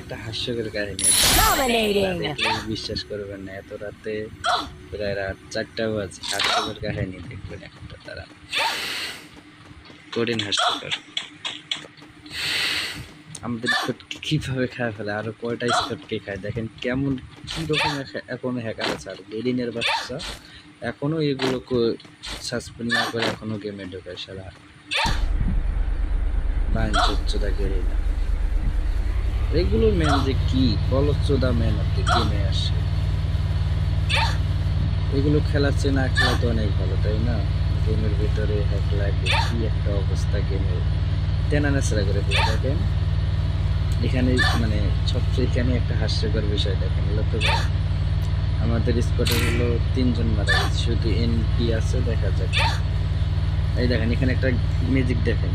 একটা হাস্যকর কাহিনী বিশ্বাস করবেন না এত রাতে প্রায় রাত চারটা বাজে হাস্যকর কাহিনী দেখবেন একটা তারা কঠিন হাস্যকর আমাদের কীভাবে খায় ফেলে? আরও কয়টা স্কটকে খায়? দেখেন কেমন কি রকম এখনও হ্যাকার আছে। আর গেরিনের বাচ্চা, এখনও এগুলো সাসপেন্ড না করে এখনও গেমে ঢোকে সারা। বাঞ্চোচ্চতা গেরিনা এগুলো মেন যে কি? কলচোদা মেন আপনি গেমে আসে। এগুলো খেলাচ্ছে না খেলা তো অনেক ভালো, তাই না? গেমের ভিতরে হ্যাক লাগে কি একটা অবস্থা গেমের টেনা নেচড়া করে দিয়ে দেখেন। এখানে মানে সবচেয়ে এখানে একটা হাস্যকর বিষয় দেখেন লক্ষ্য করেন আমাদের স্কোয়াডের হলো তিনজন মারা গেছে, শুধু এনপি আছে, দেখা যাক। এই দেখেন, এখানে একটা ম্যাজিক দেখেন।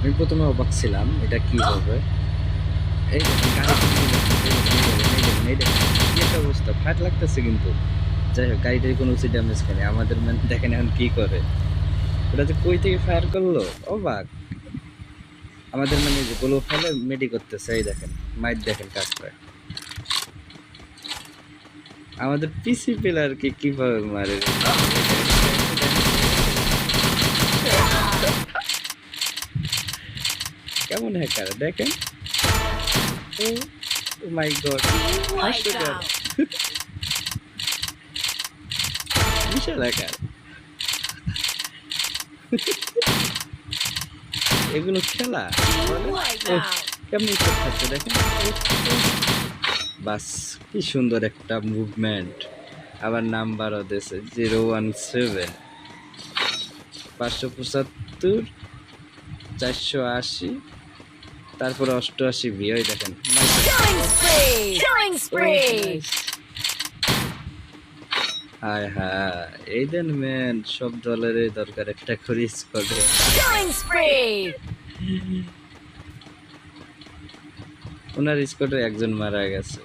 আমি প্রথমে অবাক ছিলাম, এটা কি হবে? এই দেখেন কি একটা অবস্থা ফাট লাগতেছে কিন্তু। যাই হোক, গাড়িটার কোনো উচিত ড্যামেজ খায়নি আমাদের ম্যান দেখেন এখন কি করে। ওটা যে কই থেকে ফায়ার করল? অবাক। আমাদের মানে যে গোলো ফেলে মেডি করতেছে, এই দেখেন মাইট দেখেন কাজ করে। আমাদের পিসি প্লেয়ারকে কীভাবে মারে? কেমন হ্যাকার দেখেন। মাই গড হাস্যকর বিশাল হ্যাকার এগুলো খেলা? ওহ, কেমনি করতেছে দেখেন। বাস কি সুন্দর একটা মুভমেন্ট আবার নাম্বারও দিয়েছে জিরো ওয়ান সেভেন। পাঁচশো পঁচাত্তর চারশো আশি তারপরে অষ্টআশি বি ওই দেখেন। হায় হায়। এই দেন ম্যান সব দলেরই দরকার একটা করে স্কোয়াডে ওনার স্কোয়াডে একজন মারা গেছে।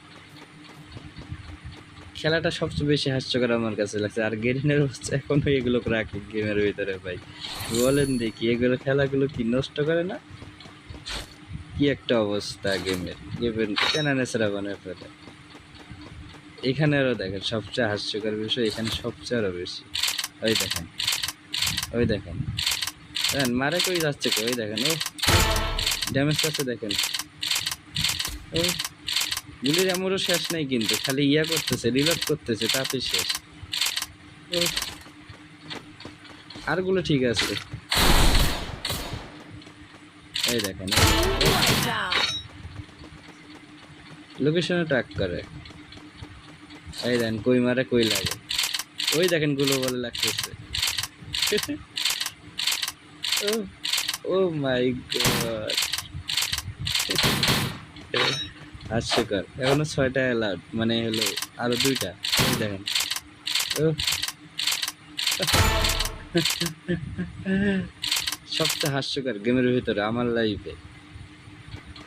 খেলাটা সবচেয়ে বেশি হাস্যকর আমার কাছে লাগছে। আর গেরিনের হচ্ছে এখনও এগুলো রাখে গেমের ভিতরে ভাই। বলেন দেখি এগুলো খেলাগুলো কি নষ্ট করে না? কি একটা অবস্থা গেমের গেমের কেনা নেচারা বানিয়ে ফেলে। এখানে আরও দেখেন, সবচেয়ে হাস্যকর বিষয় এখানে সবচেয়ে আরও বেশি। ওই দেখেন ওই দেখেন। দেখেন, মারে কই যাচ্ছে কই? ওই দেখেন ও ড্যামেজ পাচ্ছে, দেখেন। ও গুলির এমনও শেষ নাই কিন্তু, খালি ইয়া করতেছে রিলোড করতেছে তাতে শেষ। ও আরগুলো ঠিক আছে। এই দেখেন লোকেশনে ট্র্যাক করে। এই দেখেন কই মারে কই লাগে। ওই দেখেনগুলো বলে লাগতেছে ও ও মাই গড হাস্যকর এখনও ছয়টা অ্যালার্ট মানে হলো আরও দুইটা। দেখেন। ও। সবচেয়ে হাস্যকর গেমের ভিতরে, আমার লাইফে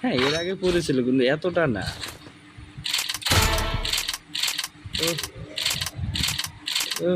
হ্যাঁ এর আগে পড়েছিল, কিন্তু এতটা না। ও ও